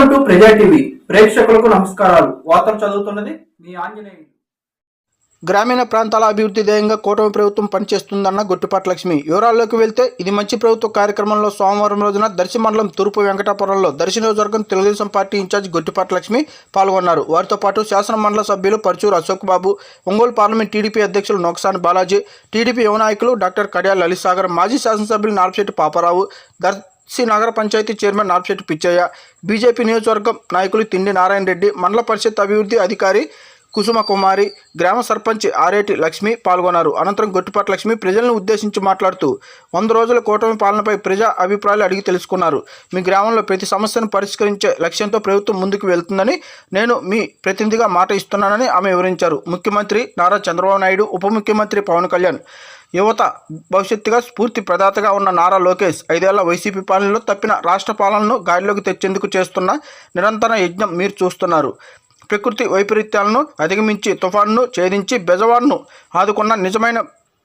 Welcome to ప్రజా TV ప్రేక్షకులకు నమస్కారాలు. వార్తలు చదువుతున్నది మీ ఆంజనేయులు. గ్రామీణ ప్రాంతాల అభివృద్ధి ధ్యేయంగా కూటమి ప్రభుత్వం పనిచేస్తుందన్న గుట్టుపాటి లక్ష్మి. వివరాల్లోకి వెళ్తే ఇది మంచి ప్రభుత్వ కార్యక్రమంలో సోమవారం రోజున దర్శి మండలం తూర్పు వెంకటాపురంలో దర్శి నియోజకవర్గం Telugudesam party in charge Guttupati Lakshmi పాల్గొన్నారు. వారితో పాటు శాసన మండల సభ్యులు పరచూరు అశోక్ బాబు ఒంగోలు పార్లమెంట్ టీడీపీ అధ్యక్షులు నోక్సాన్ బాలాజీ టీడీపీ యువ నాయకులు డాక్టర్ కడియాల లలిత్ సాగర్ మాజీ శాసనసభ్యులు నార్పశెట్టి పాపారావు సి నగర పంచాయతీ చైర్మన్ నార్పిశెట్టి పిచ్చయ్య బీజేపీ నియోజకవర్గం నాయకులు తిండి నారాయణ రెడ్డి మండల పరిషత్ అభివృద్ధి అధికారి కుసుమ కుమారి గ్రామ సర్పంచ్ ఆరేటి లక్ష్మి పాల్గొన్నారు. అనంతరం గొట్టుపాటి లక్ష్మి ప్రజలను ఉద్దేశించి మాట్లాడుతూ వంద రోజుల కూటమి పాలనపై ప్రజా అభిప్రాయాలు అడిగి తెలుసుకున్నారు. మీ గ్రామంలో ప్రతి సమస్యను పరిష్కరించే లక్ష్యంతో ప్రభుత్వం ముందుకు వెళ్తుందని నేను మీ ప్రతినిధిగా మాట ఇస్తున్నానని ఆమె వివరించారు. ముఖ్యమంత్రి నారా చంద్రబాబు నాయుడు ఉప ముఖ్యమంత్రి పవన్ కళ్యాణ్ యువత భవిష్యత్తుగా స్ఫూర్తి ప్రదాతగా ఉన్న నారా లోకేష్ ఐదేళ్ళ వైసీపీ పాలనలో తప్పిన రాష్ట్ర పాలనను గాడిలోకి తెచ్చేందుకు చేస్తున్న నిరంతర యజ్ఞం మీరు చూస్తున్నారు. ప్రకృతి వైపరీత్యాలను అధిగమించి తుఫాన్ను ఛేదించి బెజవాడ్ను ఆదుకున్న నిజమైన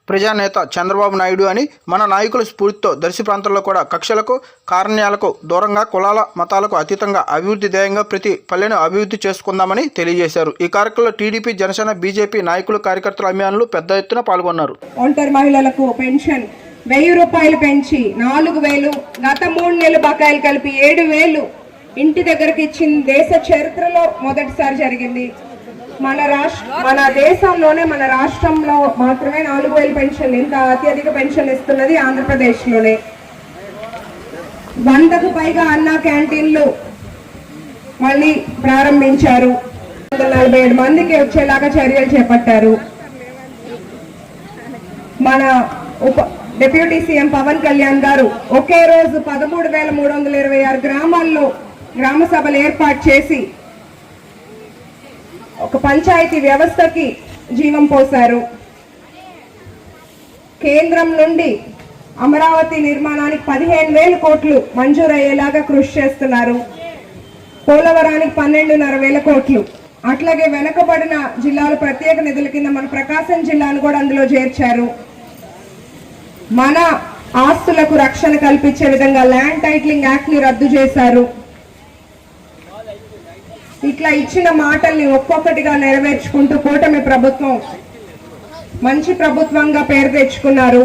ప్రజానేత చంద్రబాబు నాయుడు అని మన నాయకుల స్ఫూర్తితో దర్శి ప్రాంతంలో కూడా కక్షలకు కారణ్యాలకు దూరంగా కులాల మతాలకు అతీతంగా అభివృద్ధి ధ్యేయంగా ప్రతి పల్లెను అభివృద్ధి చేసుకుందామని తెలియజేశారు. ఈ కార్యక్రమంలో టీడీపీ జనసేన బీజేపీ నాయకులు కార్యకర్తల అభిమానులు పెద్ద ఎత్తున పాల్గొన్నారు. ఒంటరి మహిళలకు పెన్షన్ వెయ్యి రూపాయలు పెంచి నాలుగు వేలు గత మూడు నెలలు బకాయిలు కలిపి ఏడు వేలు ఇంటి దగ్గరకు ఇచ్చిన దేశ చరిత్రలో మొదటిసారి జరిగింది. మన రాష్ట్ర మన దేశంలోనే మన రాష్ట్రంలో మాత్రమే నాలుగు వేలు పెన్షన్ ఇంత అత్యధిక పెన్షన్ ఇస్తున్నది ఆంధ్రప్రదేశ్లోనే. వందకు పైగా అన్న క్యాంటీన్లు మళ్ళీ ప్రారంభించారు. నలభై ఏడు మందికి వచ్చేలాగా చర్యలు చేపట్టారు. మన ఉప డిప్యూటీ సీఎం పవన్ కళ్యాణ్ గారు ఒకే రోజు పదమూడు వేల మూడు వందల ఇరవై ఆరు గ్రామాల్లో గ్రామ సభలు ఏర్పాటు చేసి ఒక పంచాయతీ వ్యవస్థకి జీవం పోశారు. కేంద్రం నుండి అమరావతి నిర్మాణానికి పదిహేను వేల కోట్లు మంజూరయ్యేలాగా కృషి చేస్తున్నారు. పోలవరానికి పన్నెండున్నర వేల కోట్లు. అట్లాగే వెనకబడిన జిల్లాల ప్రత్యేక నిధుల కింద మన ప్రకాశం జిల్లాను కూడా అందులో చేర్చారు. మన ఆస్తులకు రక్షణ కల్పించే విధంగా ల్యాండ్ టైటిలింగ్ యాక్ట్ని రద్దు చేశారు. ఇట్లా ఇచ్చిన మాటల్ని ఒక్కొక్కటిగా నెరవేర్చుకుంటూ కూటమి ప్రభుత్వం మంచి ప్రభుత్వంగా పేరు తెచ్చుకున్నారు.